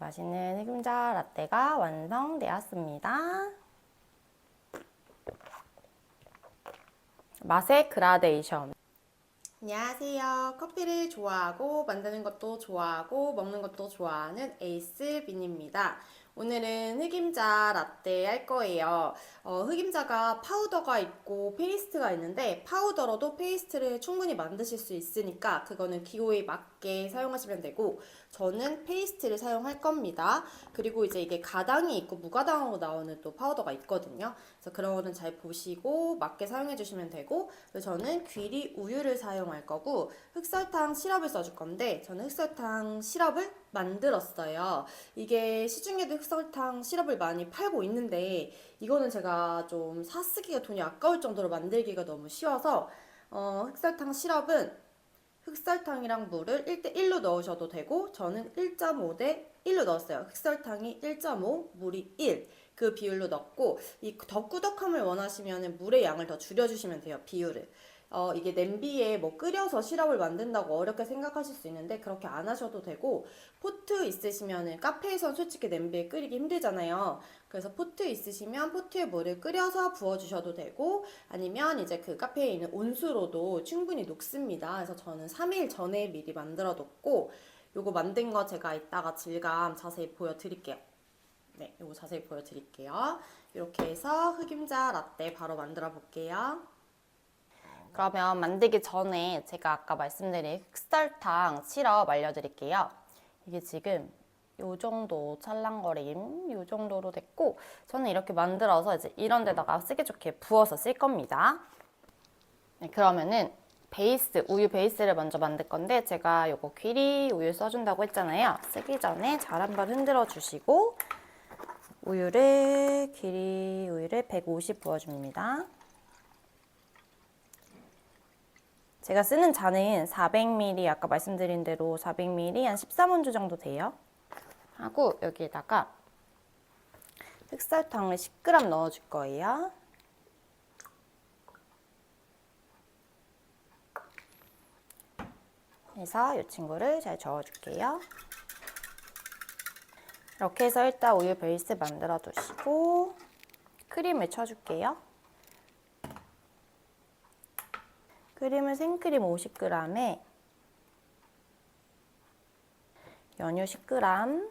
맛있는 흑임자 라떼가 완성되었습니다. 맛의 그라데이션. 안녕하세요. 커피를 좋아하고 만드는 것도 좋아하고 먹는 것도 좋아하는 에이스 빈입니다. 오늘은 흑임자 라떼 할 거예요. 어, 흑임자가 파우더가 있고 페이스트가 있는데 파우더로도 페이스트를 충분히 만드실 수 있으니까 그거는 기호에 맞게 사용하시면 되고 저는 페이스트를 사용할 겁니다. 그리고 이제 이게 가당이 있고 무가당으로 나오는 또 파우더가 있거든요. 그래서 그런 거는 잘 보시고 맞게 사용해 주시면 되고 저는 귀리 우유를 사용할 거고 흑설탕 시럽을 써줄 건데 저는 흑설탕 시럽을 만들었어요. 이게 시중에도 흑설탕 시럽을 많이 팔고 있는데 이거는 제가 좀 사쓰기가 돈이 아까울 정도로 만들기가 너무 쉬워서 어, 흑설탕 시럽은 흑설탕이랑 물을 1대1로 넣으셔도 되고 저는 1.5대 1로 넣었어요. 흑설탕이 1.5, 물이 1. 그 비율로 넣고 이더 꾸덕함을 원하시면 물의 양을 더 줄여주시면 돼요. 비율을. 어, 이게 냄비에 뭐 끓여서 시럽을 만든다고 어렵게 생각하실 수 있는데 그렇게 안 하셔도 되고 포트 있으시면은 카페에선 솔직히 냄비에 끓이기 힘들잖아요. 그래서 포트 있으시면 포트에 물을 끓여서 부어주셔도 되고 아니면 이제 그 카페에 있는 온수로도 충분히 녹습니다. 그래서 저는 3일 전에 미리 만들어 놓고 요거 만든 거 제가 이따가 질감 자세히 보여드릴게요. 네, 요거 자세히 보여드릴게요. 이렇게 해서 흑임자 라떼 바로 만들어 볼게요. 그러면 만들기 전에 제가 아까 말씀드린 흑설탕 시럽 알려드릴게요. 이게 지금 요 정도 찰랑거림 요 정도로 됐고 저는 이렇게 만들어서 이제 이런 데다가 쓰기 좋게 부어서 쓸 겁니다. 네, 그러면은 베이스, 우유 베이스를 먼저 만들 건데 제가 요거 귀리 우유 써준다고 했잖아요. 쓰기 전에 잘 한번 흔들어 주시고 우유를 귀리 우유를 150 부어줍니다. 제가 쓰는 잔은 400ml 아까 말씀드린 대로 400ml 한 13원주 정도 돼요. 하고 여기에다가 흑설탕을 10g 넣어줄 거예요. 해서 이 친구를 잘 저어줄게요. 이렇게 해서 일단 우유 베이스 만들어 두시고 크림을 쳐줄게요. 크림은 생크림 50g에 연유 10g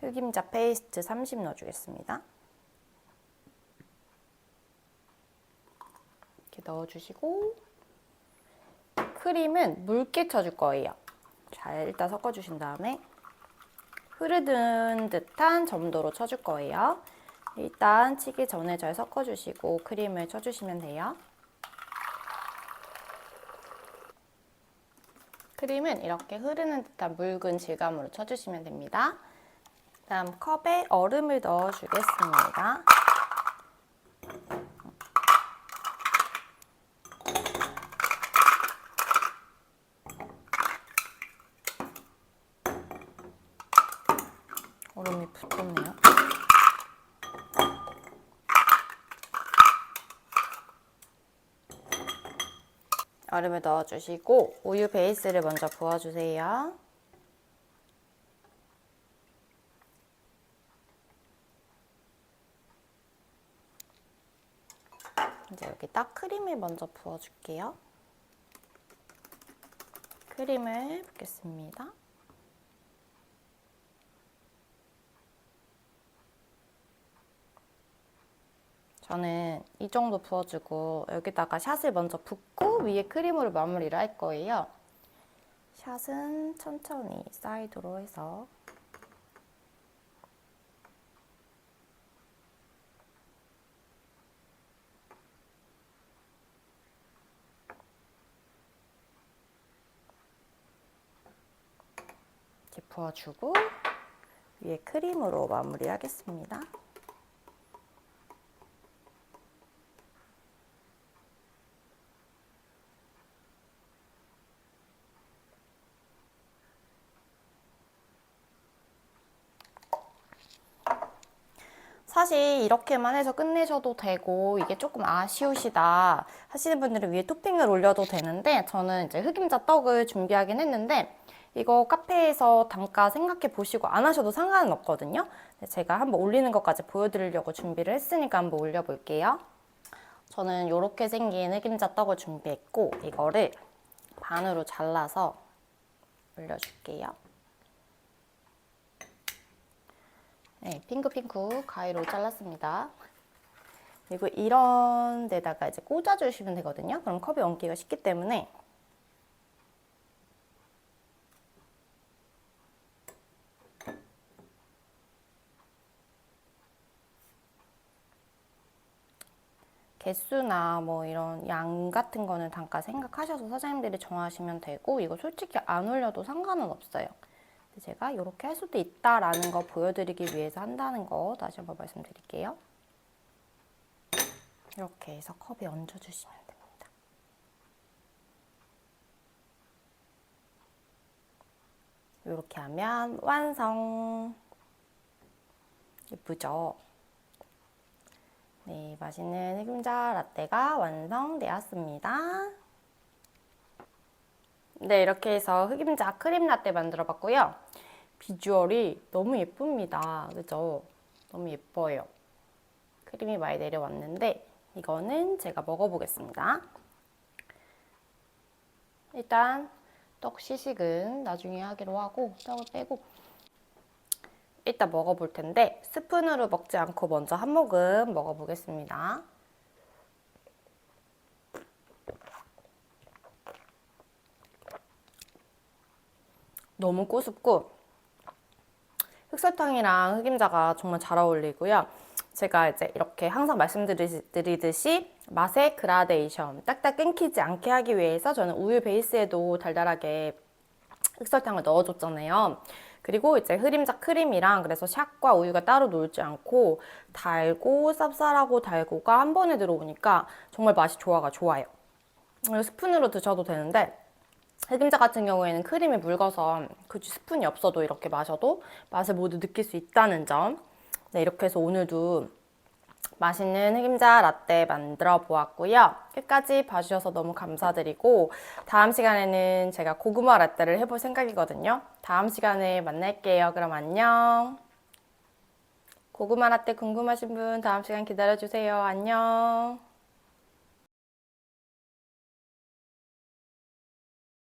흑임자 페이스트 30 넣어주겠습니다. 이렇게 넣어주시고 크림은 묽게 쳐줄 거예요. 잘 일단 섞어주신 다음에 흐르는 듯한 점도로 쳐줄 거예요. 일단 치기 전에 잘 섞어주시고 크림을 쳐주시면 돼요. 크림은 이렇게 흐르는 듯한 묽은 질감으로 쳐주시면 됩니다. 다음 컵에 얼음을 넣어주겠습니다. 얼음이 붙었네요. 얼음을 넣어주시고 우유 베이스를 먼저 부어주세요. 이제 여기 딱 크림을 먼저 부어줄게요. 크림을 붓겠습니다. 저는 이 정도 부어주고 여기다가 샷을 먼저 붓고 위에 크림으로 마무리를 할 거예요. 샷은 천천히 사이드로 해서 이렇게 부어주고 위에 크림으로 마무리하겠습니다. 사실 이렇게만 해서 끝내셔도 되고 이게 조금 아쉬우시다 하시는 분들은 위에 토핑을 올려도 되는데 저는 이제 흑임자 떡을 준비하긴 했는데 이거 카페에서 단가 생각해 보시고 안 하셔도 상관은 없거든요. 제가 한번 올리는 것까지 보여드리려고 준비를 했으니까 한번 올려볼게요. 저는 이렇게 생긴 흑임자 떡을 준비했고 이거를 반으로 잘라서 올려줄게요. 네, 핑크핑크 가위로 잘랐습니다. 그리고 이런 데다가 이제 꽂아주시면 되거든요. 그럼 컵에 얹기가 쉽기 때문에 개수나 뭐 이런 양 같은 거는 단가 생각하셔서 사장님들이 정하시면 되고 이거 솔직히 안 올려도 상관은 없어요. 제가 이렇게 할 수도 있다라는 거 보여드리기 위해서 한다는 거 다시 한번 말씀드릴게요. 이렇게 해서 컵에 얹어주시면 됩니다. 이렇게 하면 완성! 예쁘죠? 네, 맛있는 흑임자 라떼가 완성되었습니다. 네, 이렇게 해서 흑임자 크림 라떼 만들어 봤고요. 비주얼이 너무 예쁩니다. 그죠? 너무 예뻐요. 크림이 많이 내려왔는데 이거는 제가 먹어보겠습니다. 일단 떡 시식은 나중에 하기로 하고 떡을 빼고 이따 먹어볼 텐데 스푼으로 먹지 않고 먼저 한 모금 먹어보겠습니다. 너무 꼬숩고 흑설탕이랑 흑임자가 정말 잘 어울리고요. 제가 이제 이렇게 항상 말씀드리듯이 맛의 그라데이션 딱딱 끊기지 않게 하기 위해서 저는 우유 베이스에도 달달하게 흑설탕을 넣어줬잖아요. 그리고 이제 흐림자 크림이랑 그래서 샥과 우유가 따로 놀지 않고 달고 쌉쌀하고 달고가 한 번에 들어오니까 정말 맛이 조화가 좋아요. 스푼으로 드셔도 되는데 흑임자 같은 경우에는 크림이 묽어서 굳이 스푼이 없어도 이렇게 마셔도 맛을 모두 느낄 수 있다는 점. 네, 이렇게 해서 오늘도 맛있는 흑임자 라떼 만들어 보았고요. 끝까지 봐주셔서 너무 감사드리고 다음 시간에는 제가 고구마 라떼를 해볼 생각이거든요. 다음 시간에 만날게요. 그럼 안녕. 고구마 라떼 궁금하신 분 다음 시간 기다려주세요. 안녕.